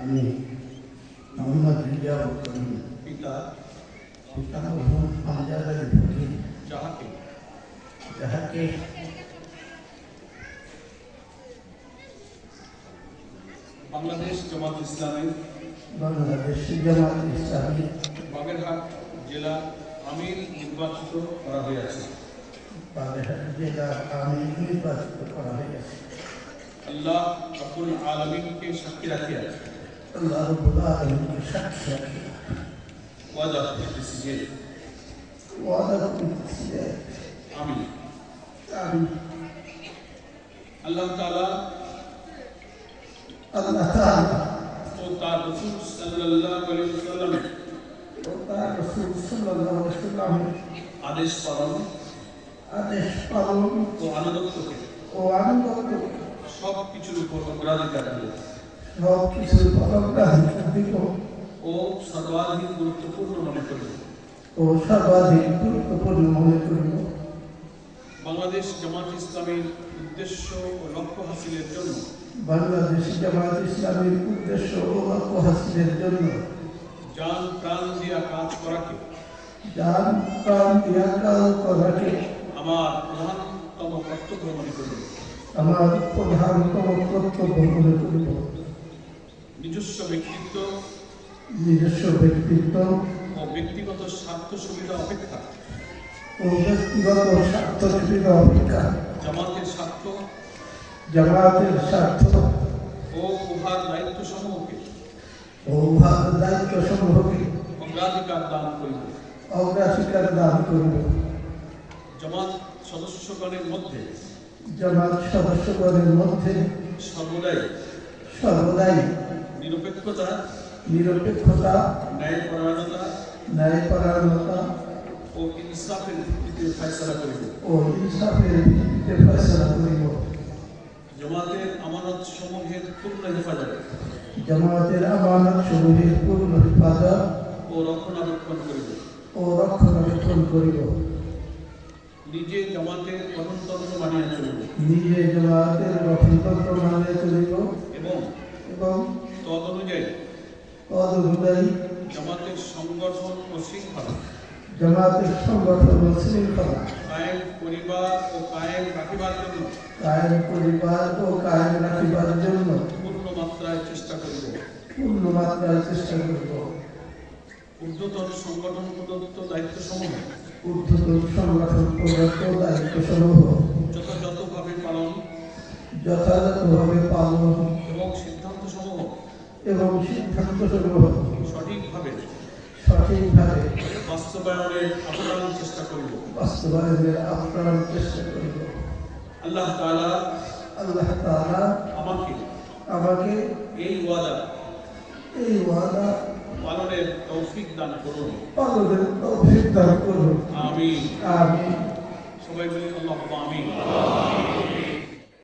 আমি মোহাম্মদ রিজাউল করিম পিতা পিতা মোহাম্মদ পাঞ্জাব আলী ফকির যাহাকে যাহাকে বাংলাদেশ জামাত ইসলামের বাংলাদেশ জামাত ইসলামী বাগেরহাট জেলা আমির নির্বাচিত করা হয়েছে বাগেরহাট জেলার আমি নির্বাচিত করা হয়েছে আল্লাহ আব্বুল আলমিনকে সাক্ষী রাখিয়া আল্লাহ আলমীকে সাক্ষী রাখি ওয়াদা করতেছি যে ওয়াদা করতেছি যে আমি আমি আল্লাহ তাআলা আল্লাহ তাআলা ও তার রসুল সাল্লাল্লাহু আলাইহি ওয়াসাল্লামের ও তার রসুল সাল্লাল্লাহু আলাইহি ওয়াসাল্লামের আদেশ পালন আদেশ পালন ও আনুগত্যকে ও আনন্দ সব কিছুর উপর অগ্রাধিকার দিয়ে সব কিছুর ও সর্বাধিক গুরুত্বপূর্ণ মনে করি ও সর্বাধিক গুরুত্বপূর্ণ মনে করিব বাংলাদেশ জামাত ইসলামের উদ্দেশ্য ও লক্ষ্য হাসিলের জন্য। বাংলাদেশ জামাত ইসলামের উদ্দেশ্য ও লক্ষ্য হাসিলের জন্য। যান প্রাণ দিয়া কাজ করাকে। যান প্রাণ দিয়া কাল করাকে। আমার প্রধানতম কর্তব্য মনে করি আমার প্রধানতম কর্তব্য মনে করিব নিজস্ব ব্যক্তিত্ব নিজস্ব ব্যক্তিত্ব ও ব্যক্তিগত স্বার্থ সুবিধা অপেক্ষা। ও ব্যক্তিগত স্বার্থ সুবিধা অপেক্ষা। জামাতের স্বার্থ জামাতের স্বার্থ ও উহার দায়িত্ব সমূহকে ও উহার দায়িত্ব সমূহকে অগ্রাধিকার দান করিব। অগ্রাধিকার দান করিব। জামাত সদস্যগণের মধ্যে জামাত সদস্যগণের মধ্যে সর্বদাই সর্বদাই নিরপেক্ষতা নিরপেক্ষতা ন্যায়পরায়ণতা ন্যায়পরায়ণতা ও ইনসাফের ভিত্তিতে ফয়সলা করিব। ও ইনসাফের ভিত্তিতে ফয়সলা করিব। জামাতের আমানত সমূহের পূর্ণ হেফাজত জামাতের আমানত সমূহের পূর্ণ হেফাজত ও রক্ষণাবেক্ষণ করিব। ও রক্ষণাবেক্ষণ করিব। নিজে জামাতের গঠনতন্ত্র মানিয়া চলিব। নিজে জামাতের গঠনতন্ত্র মানিয়ে চলিব। এবং এবং তদ অনুযায়ী তদ অনুযায়ী জামাতের সংগঠন ও শৃঙ্খলা জামাতের সংগঠন ও শৃঙ্খলা কায়েম পরিবার ও কায়েম রাখিবার জন্য কায়েম পরিবার ও কায়েম রাখিবার জন্য পূর্ণ মাত্রায় চেষ্টা করিব। পূর্ণ মাত্রায় চেষ্টা করিব। ঊর্ধ্বতন সংগঠন প্রদত্ত দায়িত্ব সমূহ ঊর্ধ্বতন সংগঠন প্রদত্ত দায়িত্ব সমূহ যথাযথভাবে পালন যথাযথভাবে পালন এবং সিদ্ধান্ত সমূহ এবং সিদ্ধান্ত সমূহ সঠিকভাবে সঠিকভাবে বাস্তবায়নের আপ্রাণ চেষ্টা করিব। বাস্তবায়নের আপ্রাণ চেষ্টা করিব। আল্লাহ তাআলা আল্লাহ তাআলা আমাকে আমাকে এই ওয়াদা এই ওয়াদা পালনের তৌফিক দান করুন। পালনের তৌফিক দান করুন। আমি আমি সবাই বলি আল্লাহ আমিন।